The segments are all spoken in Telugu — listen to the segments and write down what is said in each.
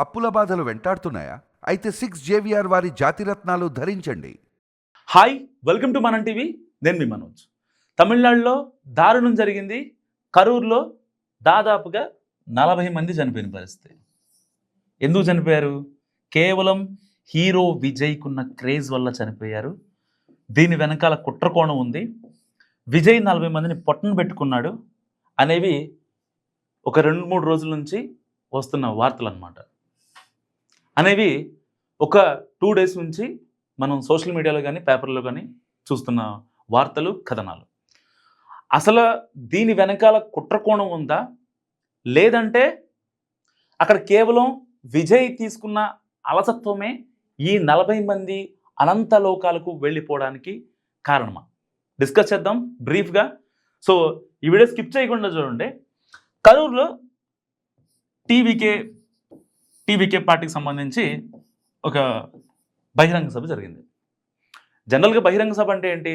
అప్పుల బాధలు వెంటాడుతున్నాయా? అయితే సిక్స్ జేవిఆర్ వారి జాతిరత్నాలు ధరించండి. Hi welcome to Manam TV నేను మీ మనోజ్. తమిళనాడులో దారుణం జరిగింది. కరూర్లో దాదాపుగా నలభై మంది చనిపోయిన పరిస్థితి. ఎందుకు చనిపోయారు? కేవలం హీరో విజయ్కున్న క్రేజ్ వల్ల చనిపోయారు. దీని వెనకాల కుట్రకోణం ఉంది. విజయ్ నలభై మందిని పొట్టను పెట్టుకున్నాడు అనేవి ఒక రెండు మూడు రోజుల నుంచి వస్తున్న వార్తలు అన్నమాట అనేవి ఒక టూ డేస్ నుంచి మనం సోషల్ మీడియాలో కానీ పేపర్లో కానీ చూస్తున్న వార్తలు కథనాలు. అసలు దీని వెనకాల కుట్రకోణం ఉందా? లేదంటే అక్కడ కేవలం విజయ్ తీసుకున్న అలసత్వమే ఈ నలభై మంది అనంత లోకాలకు వెళ్ళిపోవడానికి కారణమా? డిస్కస్ చేద్దాం బ్రీఫ్గా. సో ఈ వీడియో స్కిప్ చేయకుండా చూడండి. కరూరులో టీవీకే టీవీకే పార్టీకి సంబంధించి ఒక బహిరంగ సభ జరిగింది. జనరల్గా బహిరంగ సభ అంటే ఏంటి?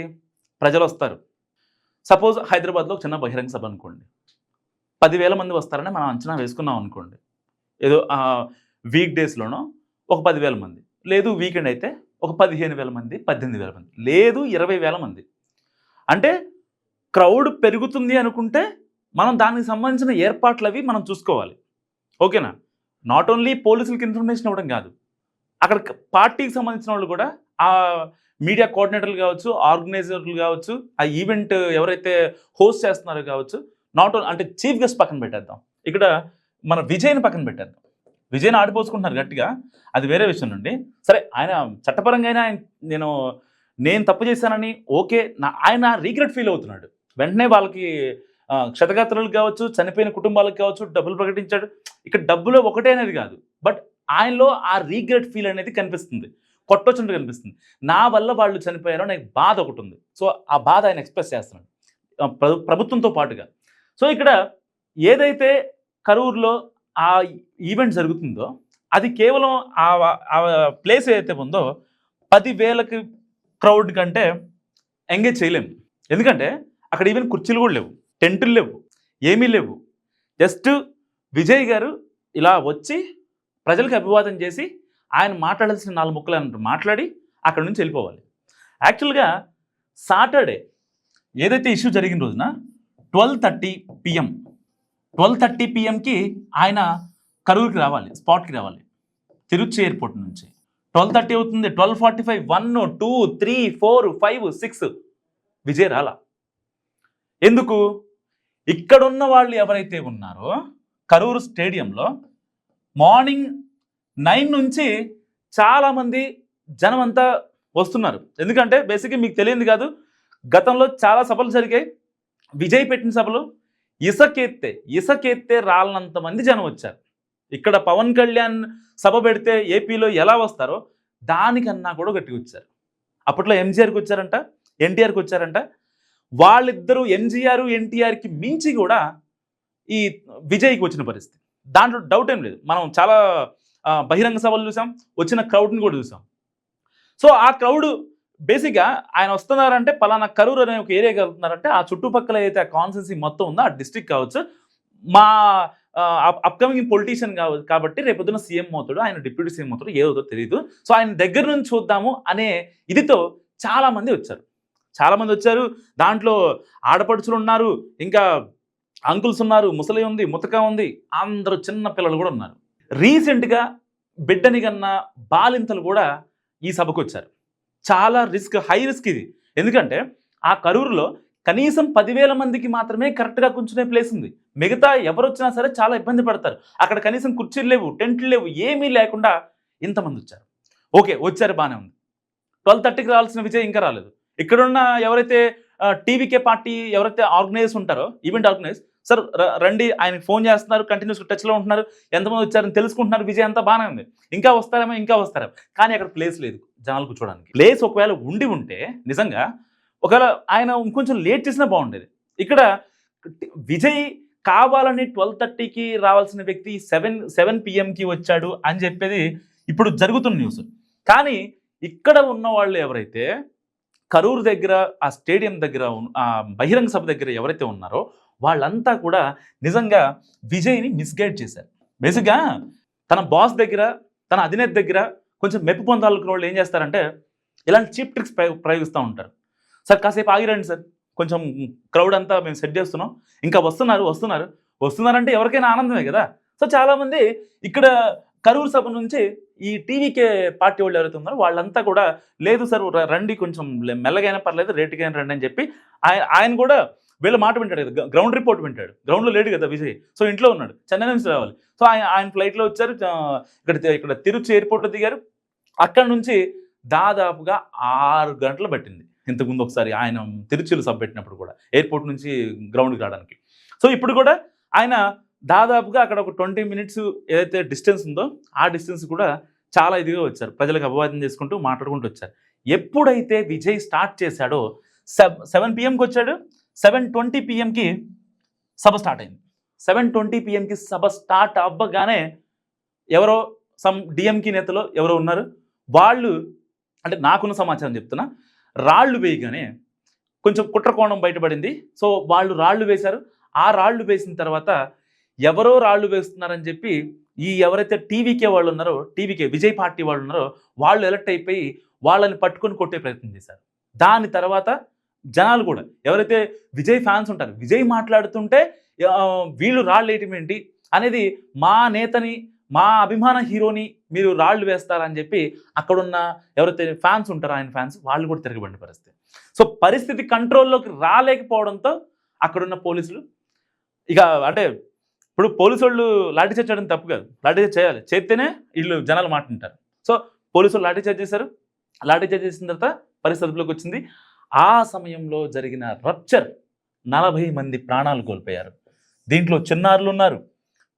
ప్రజలు వస్తారు. సపోజ్ హైదరాబాద్లో ఒక చిన్న బహిరంగ సభ అనుకోండి. పదివేల మంది వస్తారని మనం అంచనా వేసుకున్నాం అనుకోండి. ఏదో వీక్ డేస్లోనో ఒక పదివేల మంది. లేదు వీకెండ్ అయితే ఒక పదిహేను వేల మంది పద్దెనిమిది వేల మంది. లేదు ఇరవై వేల మంది. అంటే క్రౌడ్ పెరుగుతుంది అనుకుంటే మనం దానికి సంబంధించిన ఏర్పాట్లు అవి మనం చూసుకోవాలి. ఓకేనా? నాట్ ఓన్లీ పోలీసులకి ఇన్ఫర్మేషన్ ఇవ్వడం కాదు అక్కడ పార్టీకి సంబంధించిన వాళ్ళు కూడా ఆ మీడియా కోఆర్డినేటర్లు కావచ్చు ఆర్గనైజర్లు కావచ్చు ఆ ఈవెంట్ ఎవరైతే హోస్ట్ చేస్తున్నారో కావచ్చు నాట్ ఓన్ అంటే చీఫ్ గెస్ట్ పక్కన పెట్టేద్దాం. ఇక్కడ మన విజయ్ని పక్కన పెట్టేద్దాం. విజయ్ని ఆడిపోసుకుంటున్నారు గట్టిగా. అది వేరే విషయం నుండి. సరే ఆయన చట్టపరంగా అయినా ఆయన నేను నేను తప్పు చేశానని ఓకే నా ఆయన రీగ్రెట్ ఫీల్ అవుతున్నాడు. వెంటనే వాళ్ళకి క్షతగాత్రులకు కావచ్చు చనిపోయిన కుటుంబాలకు కావచ్చు డబ్బులు ప్రకటించాడు. ఇక్కడ డబ్బులో ఒకటే అనేది కాదు. బట్ ఆయనలో ఆ రీగ్రెట్ ఫీల్ అనేది కనిపిస్తుంది. కొట్టొచ్చినట్టు కనిపిస్తుంది. నా వల్ల వాళ్ళు చనిపోయారో నాకు బాధ ఒకటి ఉంది. సో ఆ బాధ ఆయన ఎక్స్ప్రెస్ చేస్తున్నాడు. ప్రభుత్వంతో పాటుగా. సో ఇక్కడ ఏదైతే కరూరులో ఆ ఈవెంట్ జరుగుతుందో అది కేవలం ఆ ఆ ప్లేస్ ఏదైతే ఉందో పదివేలకి క్రౌడ్ కంటే ఎంగేజ్ చేయలేము. ఎందుకంటే అక్కడ ఈవెన్ కుర్చీలు కూడా లేవు. టెంటులు లేవు ఏమీ లేవు. జస్ట్ విజయ్ గారు ఇలా వచ్చి ప్రజలకు అభివాదం చేసి ఆయన మాట్లాడాల్సిన నాలుగు ముక్కలు అన్నట్టు మాట్లాడి అక్కడ నుంచి వెళ్ళిపోవాలి. యాక్చువల్గా సాటర్డే ఏదైతే ఇష్యూ జరిగిన రోజున twelve thirty PM twelve thirty పిఎంకి ఆయన కరూరుకి రావాలి స్పాట్కి రావాలి. తిరుచి ఎయిర్పోర్ట్ నుంచి. ట్వెల్వ్ థర్టీ అవుతుంది twelve forty five one two three four five six. Vijay రాలా. ఎందుకు? ఇక్కడున్న వాళ్ళు ఎవరైతే ఉన్నారో కరూరు స్టేడియంలో మార్నింగ్ నైన్ నుంచి చాలామంది జనం అంతా వస్తున్నారు. ఎందుకంటే బేసిక్గా మీకు తెలియదు కాదు గతంలో చాలా సభలు జరిగాయి. విజయ్ పెట్టిన సభలు ఇసకెత్తే ఇసకెత్తే రాలనంత మంది జనం వచ్చారు. ఇక్కడ పవన్ కళ్యాణ్ సభ పెడితే ఏపీలో ఎలా వస్తారో దానికన్నా కూడా గట్టిగా వచ్చారు. అప్పట్లో ఎంజీఆర్కి వచ్చారంట ఎన్టీఆర్కి వచ్చారంట వాళ్ళిద్దరూ ఎన్జీఆర్ ఎన్టీఆర్కి మించి కూడా ఈ విజయ్కి వచ్చిన పరిస్థితి. దాంట్లో డౌట్ ఏం లేదు. మనం చాలా బహిరంగ సభలు చూసాం. వచ్చిన క్రౌడ్ని కూడా చూసాం. సో ఆ క్రౌడ్ బేసిక్గా ఆయన వస్తున్నారంటే పలానా కరూర్ అనే ఒక ఏరియాకి వెళ్తున్నారంటే ఆ చుట్టుపక్కల అయితే ఆ కాన్సెన్సీ మొత్తం ఉందో ఆ డిస్ట్రిక్ట్ కావచ్చు మా అప్కమింగ్ పొలిటీషియన్ కావచ్చు కాబట్టి రేపొద్దున సీఎం అవుతాడు ఆయన డిప్యూటీ సీఎం అవుతాడు ఏదో తెలియదు. సో ఆయన దగ్గర నుంచి చూద్దాము అనే ఇదితో చాలామంది వచ్చారు. చాలామంది వచ్చారు. దాంట్లో ఆడపడుచులు ఉన్నారు. ఇంకా అంకుల్స్ ఉన్నారు. ముసలి ఉంది ముతక ఉంది. అందరూ చిన్న పిల్లలు కూడా ఉన్నారు. రీసెంట్గా బిడ్డని కన్నా బాలింతలు కూడా ఈ సభకు వచ్చారు. చాలా రిస్క్ హై రిస్క్ ఇది. ఎందుకంటే ఆ కరూరులో కనీసం పదివేల మందికి మాత్రమే కరెక్ట్గా కూర్చునే ప్లేస్ ఉంది. మిగతా ఎవరు వచ్చినా సరే చాలా ఇబ్బంది పడతారు. అక్కడ కనీసం కుర్చీలు లేవు టెంట్లు లేవు ఏమీ లేకుండా ఇంతమంది వచ్చారు. ఓకే వచ్చారు బాగానే ఉంది. ట్వెల్వ్ థర్టీకి రావాల్సిన విజయ్ ఇంకా రాలేదు. ఇక్కడున్న ఎవరైతే టీవీకే పార్టీ ఎవరైతే ఆర్గనైజ్ ఉంటారో ఈవెంట్ ఆర్గనైజ్ సార్ ర- రండి ఆయన ఫోన్ చేస్తున్నారు కంటిన్యూస్ టచ్లో ఉంటున్నారు ఎంతమంది వచ్చారని తెలుసుకుంటున్నారు విజయ్ అంతా బాగానే ఉంది. ఇంకా వస్తారేమో ఇంకా వస్తారేమో. కానీ అక్కడ ప్లేస్ లేదు జనాలు కూర్చోడానికి ప్లేస్ ఒకవేళ ఉండి ఉంటే నిజంగా ఒకవేళ ఆయన ఇంకొంచెం లేట్ చేసినా బాగుండేది. ఇక్కడ విజయ్ కావాలని ట్వెల్వ్ థర్టీకి రావాల్సిన వ్యక్తి సెవెన్ సెవెన్ పిఎంకి వచ్చాడు అని చెప్పేది ఇప్పుడు జరుగుతున్న న్యూస్ కానీ ఇక్కడ ఉన్న వాళ్ళు ఎవరైతే కరూరు దగ్గర ఆ స్టేడియం దగ్గర ఆ బహిరంగ సభ దగ్గర ఎవరైతే ఉన్నారో వాళ్ళంతా కూడా నిజంగా విజయ్ని మిస్గైడ్ చేశారు. బేసిక్గా తన బాస్ దగ్గర తన అధినేత దగ్గర కొంచెం మెప్పు పొందాలనుకున్న వాళ్ళు ఏం చేస్తారంటే ఇలాంటి చీప్ ట్రిక్స్ ప్రయోగిస్తూ ఉంటారు. సార్ కాసేపు ఆగిరండి సార్. కొంచెం క్రౌడ్ అంతా మేము సెట్ చేస్తున్నాం. ఇంకా వస్తున్నారు వస్తున్నారు. వస్తున్నారంటే ఎవరికైనా ఆనందమే కదా. సో చాలామంది ఇక్కడ కరూరు సభ నుంచి ఈ టీవీకే పార్టీ వాళ్ళు ఎవరైతే ఉన్నారో వాళ్ళంతా కూడా లేదు సార్ రండి కొంచెం మెల్లగైనా పర్లేదు రేటుకైనా రండి అని చెప్పి ఆయన ఆయన కూడా వీళ్ళ మాట వింటాడు కదా గ్రౌండ్ రిపోర్ట్ వింటాడు. గ్రౌండ్లో లేడు కదా విజయ్. సో ఇంట్లో ఉన్నాడు. చెన్నై నుంచి రావాలి. సో ఆయన ఆయన ఫ్లైట్లో వచ్చారు ఇక్కడ ఇక్కడ తిరుచి ఎయిర్పోర్ట్లో దిగారు. అక్కడ నుంచి దాదాపుగా ఆరు గంటలు పట్టింది. ఇంతకుముందు ఒకసారి ఆయన తిరుచిలో సబ్ పెట్టినప్పుడు కూడా ఎయిర్పోర్ట్ నుంచి గ్రౌండ్కి రావడానికి. సో ఇప్పుడు కూడా ఆయన దాదాపుగా అక్కడ ఒక ట్వంటీ మినిట్స్ ఏదైతే డిస్టెన్స్ ఉందో ఆ డిస్టెన్స్ కూడా చాలా ఇదిగా వచ్చారు. ప్రజలకు అభివాదం చేసుకుంటూ మాట్లాడుకుంటూ వచ్చారు. ఎప్పుడైతే విజయ్ స్టార్ట్ చేశాడో సెవెన్ పిఎంకి వచ్చాడు. సెవెన్ ట్వంటీ పిఎంకి సభ స్టార్ట్ అయింది. సెవెన్ ట్వంటీ పిఎంకి సభ స్టార్ట్ అవ్వగానే ఎవరో సమ్ డిఎంకి నేతలో ఎవరో ఉన్నారు. వాళ్ళు అంటే నాకున్న సమాచారం చెప్తున్నా రాళ్ళు వేయగానే కొంచెం కుట్రకోణం బయటపడింది. సో వాళ్ళు రాళ్ళు వేశారు. ఆ రాళ్ళు వేసిన తర్వాత ఎవరో రాళ్ళు వేస్తున్నారని చెప్పి ఈ ఎవరైతే టీవీకే వాళ్ళు ఉన్నారో టీవీకే విజయ్ పార్టీ వాళ్ళు ఉన్నారో వాళ్ళు ఎలక్ట్ అయిపోయి వాళ్ళని పట్టుకొని కొట్టే ప్రయత్నం చేశారు. దాని తర్వాత జనాలు కూడా ఎవరైతే విజయ్ ఫ్యాన్స్ ఉంటారు విజయ్ మాట్లాడుతుంటే వీళ్ళు రాళ్ళు వేయటం ఏంటి అనేది మా నేతని మా అభిమాన హీరోని మీరు రాళ్ళు వేస్తారని చెప్పి అక్కడున్న ఎవరైతే ఫ్యాన్స్ ఉంటారో ఆయన ఫ్యాన్స్ వాళ్ళు కూడా తిరగబడిన పరిస్థితి. సో పరిస్థితి కంట్రోల్లోకి రాలేకపోవడంతో అక్కడున్న పోలీసులు ఇక అంటే ఇప్పుడు పోలీసు వాళ్ళు లాఠీ చార్జ్ చేయడం తప్పు కాదు. లాఠీ చార్జ్ చేయాలి. చేస్తేనే వీళ్ళు జనాలు మాట్లాంటారు సో పోలీసులు లాఠీ చార్జ్ చేశారు. లాఠీ చార్జ్ చేసిన తర్వాత పరిస్థితుల్లోకి వచ్చింది. ఆ సమయంలో జరిగిన రప్చర్ నలభై మంది ప్రాణాలు కోల్పోయారు. దీంట్లో చిన్నారులు ఉన్నారు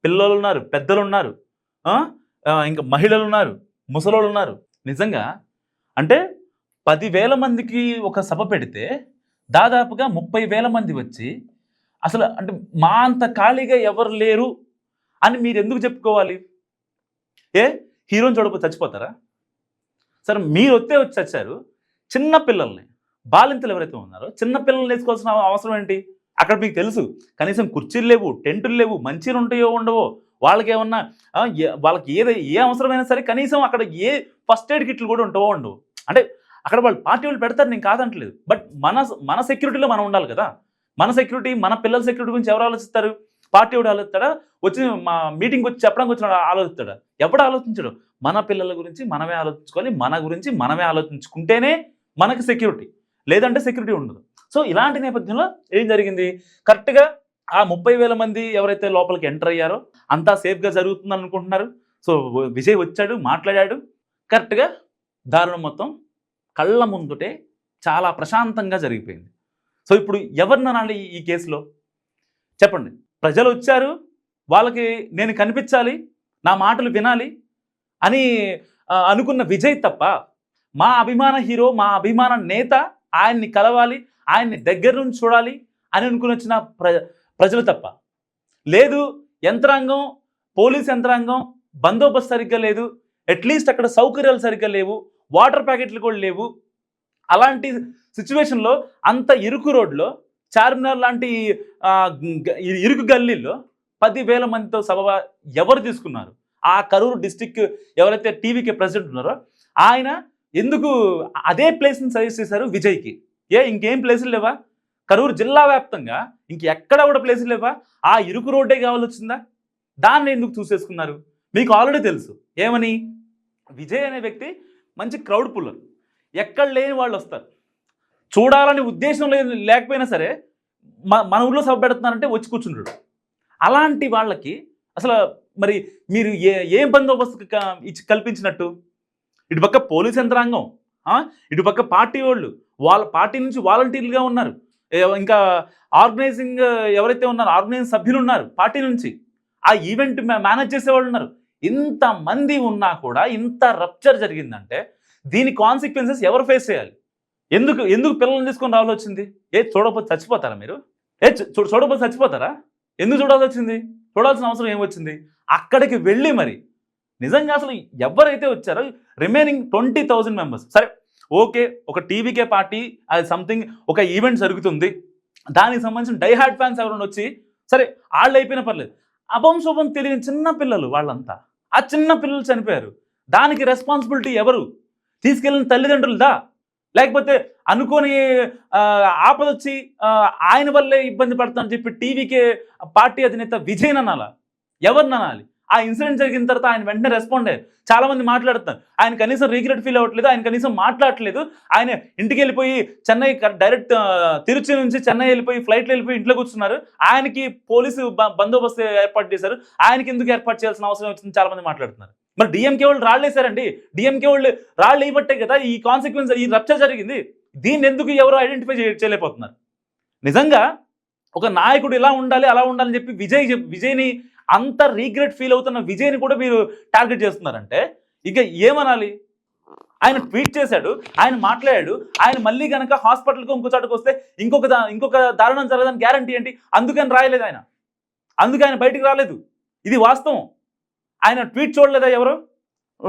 పిల్లలు ఉన్నారు పెద్దలు ఉన్నారు ఇంకా మహిళలు ఉన్నారు ముసలోళ్ళు ఉన్నారు. నిజంగా అంటే పదివేల మందికి ఒక సభ పెడితే దాదాపుగా ముప్పై వేల మంది వచ్చి అసలు అంటే మా అంత ఖాళీగా ఎవరు లేరు అని మీరు ఎందుకు చెప్పుకోవాలి? ఏ? హీరోని చూడకపోతే చచ్చిపోతారా? సరే మీరు వస్తే వచ్చి చచ్చారు. చిన్న పిల్లల్ని బాలింతలు ఎవరైతే ఉన్నారో చిన్న పిల్లల్ని వేసుకోవాల్సిన అవసరం ఏంటి? అక్కడ మీకు తెలుసు కనీసం కుర్చీలు లేవు టెంటులు లేవు మంచిలు ఉంటాయో ఉండవో వాళ్ళకి ఏమన్నా వాళ్ళకి ఏది ఏ అవసరమైనా సరే కనీసం అక్కడ ఏ ఫస్ట్ ఎయిడ్ కిట్లు కూడా ఉంటావో ఉండవు. అంటే అక్కడ వాళ్ళు పార్టీ వాళ్ళు పెడతారు నేను కాదంటలేదు. బట్ మన మన సెక్యూరిటీలో మనం ఉండాలి కదా. మన సెక్యూరిటీ మన పిల్లల సెక్యూరిటీ గురించి ఎవరు ఆలోచిస్తారు? పార్టీ ఎవడు ఆలోచిస్తాడా? వచ్చి మా మీటింగ్ వచ్చి చెప్పడానికి వచ్చిన ఆలోచిస్తాడా? ఎవడు ఆలోచించడు? మన పిల్లల గురించి మనమే ఆలోచించుకోవాలి మన గురించి మనమే ఆలోచించుకుంటేనే మనకి సెక్యూరిటీ లేదంటే సెక్యూరిటీ ఉండదు. సో ఇలాంటి నేపథ్యంలో ఏం జరిగింది? కరెక్ట్గా ఆ ముప్పై వేల మంది ఎవరైతే లోపలికి ఎంటర్ అయ్యారో అంతా సేఫ్గా జరుగుతుంది అనుకుంటున్నారు. సో విజయ్ వచ్చాడు మాట్లాడాడు. కరెక్ట్గా దారుణం మొత్తం కళ్ళ ముందుటే చాలా ప్రశాంతంగా జరిగిపోయింది. సో ఇప్పుడు ఎవరిని అనాలి ఈ- కేసులో? చెప్పండి. ప్రజలు వచ్చారు వాళ్ళకి నేను కనిపించాలి నా మాటలు వినాలి అని అనుకున్న విజయ్ తప్ప మా అభిమాన హీరో మా అభిమాన నేత ఆయన్ని కలవాలి ఆయన్ని దగ్గర నుంచి చూడాలి అని అనుకుని వచ్చిన ప్రజలు తప్ప. లేదు యంత్రాంగం పోలీస్ యంత్రాంగం బందోబస్తు సరిగ్గా లేదు అట్లీస్ట్ అక్కడ సౌకర్యాలు సరిగ్గా లేవు వాటర్ ప్యాకెట్లు కూడా లేవు అలాంటి సిచ్యువేషన్లో అంత ఇరుకు రోడ్లో చార్మినార్ లాంటి ఇరుకు గల్లీల్లో పదివేల మందితో సభ ఎవరు తీసుకున్నారు? ఆ కరూరు డిస్టిక్ ఎవరైతే టీవీకి ప్రెసిడెంట్ ఉన్నారో ఆయన ఎందుకు అదే ప్లేస్ని సజెస్ట్ చేశారు విజయ్కి? ఏ ఇంకేం ప్లేసులు లేవా? కరూరు జిల్లా వ్యాప్తంగా ఇంకెక్కడ కూడా ప్లేసులు లేవా? ఆ ఇరుకు రోడ్డే కావాల్సి వచ్చిందా దాన్ని ఎందుకు చూసేసుకున్నారు? మీకు ఆల్రెడీ తెలుసు. ఏమని? విజయ్ అనే వ్యక్తి మంచి క్రౌడ్ పుల్లర్ ఎక్కడ లేని వాళ్ళు వస్తారు. చూడాలని ఉద్దేశం లేదు లేకపోయినా సరే మన ఊళ్ళో సభ పెడుతున్నారంటే వచ్చి కూర్చుంటాడు. అలాంటి వాళ్ళకి అసలు మరి మీరు ఏ ఏం బందోబస్తు ఇచ్చి కల్పించినట్టు? ఇటు పక్క పోలీస్ యంత్రాంగం ఇటుపక్క ఇటు పక్క పార్టీ వాళ్ళు వాళ్ళ పార్టీ నుంచి వాలంటీర్లుగా ఉన్నారు. ఇంకా ఆర్గనైజింగ్ ఎవరైతే ఉన్నారో ఆర్గనైజింగ్ సభ్యులు ఉన్నారు పార్టీ నుంచి ఆ ఈవెంట్ మేనేజ్ చేసేవాళ్ళు ఉన్నారు. ఇంతమంది ఉన్నా కూడా ఇంత రప్చర్ జరిగిందంటే దీని కాన్సిక్వెన్సెస్ ఎవరు ఫేస్ చేయాలి? ఎందుకు ఎందుకు పిల్లల్ని తీసుకొని రావాల్సి వచ్చింది? ఏ చూడకపోతే చచ్చిపోతారా మీరు? ఏ చూ- చూడకపోతే చచ్చిపోతారా? ఎందుకు చూడాల్సి వచ్చింది? చూడాల్సిన అవసరం ఏమొచ్చింది? అక్కడికి వెళ్ళి మరి నిజంగా అసలు ఎవరైతే వచ్చారో రిమైనింగ్ ట్వంటీ థౌజండ్ మెంబర్స్ సరే ఓకే ఒక టీవీకే పార్టీ అది సంథింగ్ ఒక ఈవెంట్ జరుగుతుంది. దానికి సంబంధించిన డైహార్డ్ ఫ్యాన్స్ ఎవరైనా వచ్చి సరే వాళ్ళు అయిపోయినా పర్లేదు. అభం శుభం తెలియని చిన్న పిల్లలు వాళ్ళంతా. ఆ చిన్న పిల్లలు చనిపోయారు. దానికి రెస్పాన్సిబిలిటీ ఎవరు? తీసుకెళ్ళిన తల్లిదండ్రులదా? లేకపోతే అనుకోని ఆ, ఆపదొచ్చి ఆయన వల్లే ఇబ్బంది పడతానని చెప్పి టీవీకే పార్టీ అధినేత విజయ్ అనాలా? ఎవరిని అనాలి? ఆ ఇన్సిడెంట్ జరిగిన తర్వాత ఆయన వెంటనే రెస్పాండ్ అయ్యారు. చాలా మంది మాట్లాడుతున్నారు. ఆయన కనీసం రీగ్రెట్ ఫీల్ అవ్వట్లేదు. ఆయన కనీసం మాట్లాడట్లేదు. ఆయన ఇంటికి వెళ్ళిపోయి చెన్నై డైరెక్ట్ తిరుచి నుంచి చెన్నై వెళ్ళిపోయి ఫ్లైట్లో వెళ్ళిపోయి ఇంట్లో కూర్చున్నారు. ఆయనకి పోలీసు బందోబస్తు ఏర్పాటు చేశారు. ఆయనకి ఎందుకు ఏర్పాటు చేయాల్సిన అవసరం వచ్చింది? చాలా మంది మాట్లాడుతున్నారు. మరి డిఎంకే వాళ్ళు రాళ్ళేశారండి. డిఎంకే వాళ్ళు రాళ్ళు ఇవ్వట్టే కదా ఈ కాన్సిక్వెన్స్ ఈ రప్చర్ జరిగింది. దీన్ని ఎందుకు ఎవరు ఐడెంటిఫై చేయలేకపోతున్నారు? నిజంగా ఒక నాయకుడు ఇలా ఉండాలి అలా ఉండాలని చెప్పి విజయ్ విజయ్ని అంత రీగ్రెట్ ఫీల్ అవుతున్న విజయ్ని కూడా మీరు టార్గెట్ చేస్తున్నారంటే ఇక ఏమనాలి? ఆయన ట్వీట్ చేశాడు ఆయన మాట్లాడాడు ఆయన మళ్ళీ కనుక హాస్పిటల్కి ఇంకో చోటకు వస్తే ఇంకొక ఇంకొక దారుణం జరగదని గ్యారంటీ ఏంటి? అందుకని రాయలేదు ఆయన. అందుకే ఆయన బయటికి రాలేదు. ఇది వాస్తవం. ఆయన ట్వీట్ చూడలేదా ఎవరు?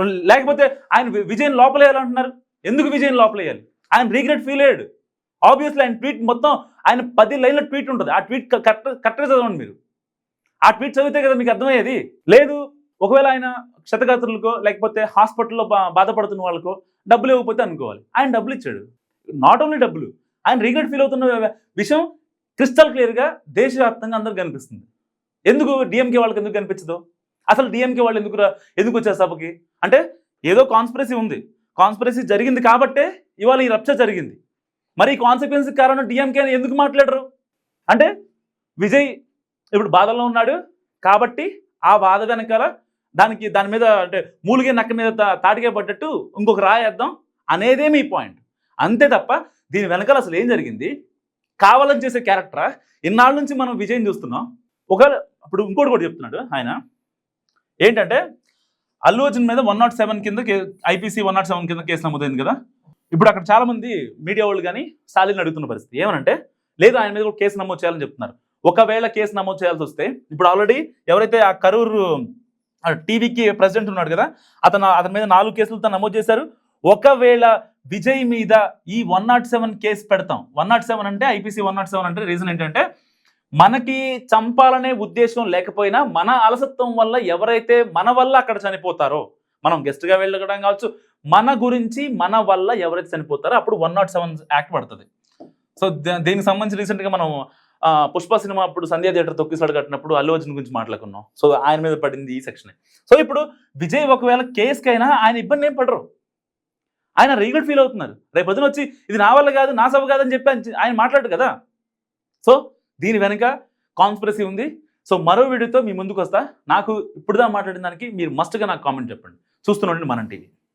లేకపోతే ఆయన విజయం విజయ్ లోపలేయాలంటున్నారు? ఎందుకు విజయం లోపలేయాలి? ఆయన రీగ్రెట్ ఫీల్ అయ్యాడు. ఆబ్వియస్లీ ఆయన ట్వీట్ మొత్తం ఆయన పది లైన్ల ట్వీట్ ఉంటుంది. ఆ ట్వీట్ కరెక్ట్ కరెక్ట్గా చదవండి మీరు. ఆ ట్వీట్ చదివితే కదా మీకు అర్థమయ్యేది? లేదు. ఒకవేళ ఆయన క్షతగాత్రులకో లేకపోతే హాస్పిటల్లో బా- బాధపడుతున్న వాళ్ళకో డబ్బులు ఇవ్వకపోతే అనుకోవాలి. ఆయన డబ్బులు ఇచ్చాడు. నాట్ ఓన్లీ డబ్బులు ఆయన రీగ్రెట్ ఫీల్ అవుతున్న విషయం క్రిస్టల్ క్లియర్గా దేశవ్యాప్తంగా అందరికి కనిపిస్తుంది. ఎందుకు? డిఎంకే వాళ్ళకి ఎందుకు కనిపించదు? అసలు డిఎంకే వాళ్ళు ఎందుకు ఎందుకు వచ్చారు సభకి? అంటే ఏదో కాన్స్పిరసీ ఉంది. కాన్స్పిరసీ జరిగింది కాబట్టే ఇవాళ ఈ రప్చర్ జరిగింది. మరి ఈ కాన్సిక్వెన్స్ కారణం డిఎంకే అని ఎందుకు మాట్లాడరు? అంటే విజయ్ ఇప్పుడు బాధలో ఉన్నాడు కాబట్టి ఆ బాధ వెనకాల దానికి దాని మీద అంటే మూలిగే నక్క మీద తా- తాటికే పడ్డట్టు ఇంకొక రాయేద్దాం అనేదే మీ పాయింట్ అంతే తప్ప దీని వెనకాల అసలు ఏం జరిగింది? కావాలని చేసే క్యారెక్టరా ఇన్నాళ్ళ నుంచి మనం విజయం చూస్తున్నాం. ఒకవేళ ఇప్పుడు ఇంకోటి కూడా చెప్తున్నాడు ఆయన. ఏంటంటే అల్లు అర్జున్ మీద వన్ నాట్ సెవెన్ కింద ఐపీసీ వన్ నాట్ సెవెన్ కింద కేసు నమోదైంది కదా. ఇప్పుడు అక్కడ చాలా మంది మీడియా వాళ్ళు కానీ స్టాలిన్ అడుగుతున్న పరిస్థితి. ఏమనంటే లేదు ఆయన మీద కూడా కేసు నమోదు చేయాలని చెప్తున్నారు. ఒకవేళ కేసు నమోదు చేయాల్సి వస్తే ఇప్పుడు ఆల్రెడీ ఎవరైతే ఆ కరూరు ఆ టీవీకి ప్రెసిడెంట్ ఉన్నాడు కదా అతను అతని మీద నాలుగు కేసులతో నమోదు చేశారు. ఒకవేళ విజయ్ మీద ఈ వన్ నాట్ సెవెన్ కేసు పెడతాం. వన్ నాట్ సెవెన్ అంటే ఐపీసీ వన్ నాట్ సెవెన్ అంటే రీజన్ ఏంటంటే మనకి చంపాలనే ఉద్దేశం లేకపోయినా మన అలసత్వం వల్ల ఎవరైతే మన వల్ల అక్కడ చనిపోతారో మనం గెస్ట్గా వెళ్ళడం కావచ్చు మన గురించి మన వల్ల ఎవరైతే చనిపోతారో అప్పుడు వన్ నాట్ సెవెన్ యాక్ట్ పడుతుంది. సో దీనికి సంబంధించి రీసెంట్గా మనం ఆ, పుష్ప సినిమా అప్పుడు సంధ్యా థియేటర్ తొక్కిసాడు కట్టినప్పుడు అల్లు అర్జున్ గురించి మాట్లాడుకున్నాం. సో ఆయన మీద పడింది ఈ సెక్షన్ సో ఇప్పుడు విజయ్ ఒకవేళ కేసుకైనా ఆయన ఇబ్బంది ఏం పడరు. ఆయన రీగల్ ఫీల్ అవుతున్నారు. రేపు పొద్దున వచ్చి ఇది నా వల్ల కాదు నా సభ కాదని చెప్పి ఆయన మాట్లాడు కదా. సో దీని వెనుక కాన్స్పిరసీ ఉంది. సో మరో వీడియోతో మీ ముందుకు వస్తా నాకు ఇప్పుడుదా మాట్లాడిన దానికి మీరు మస్ట్గా నాకు కామెంట్ చెప్పండి. చూస్తున్నాండి మనం టీవీ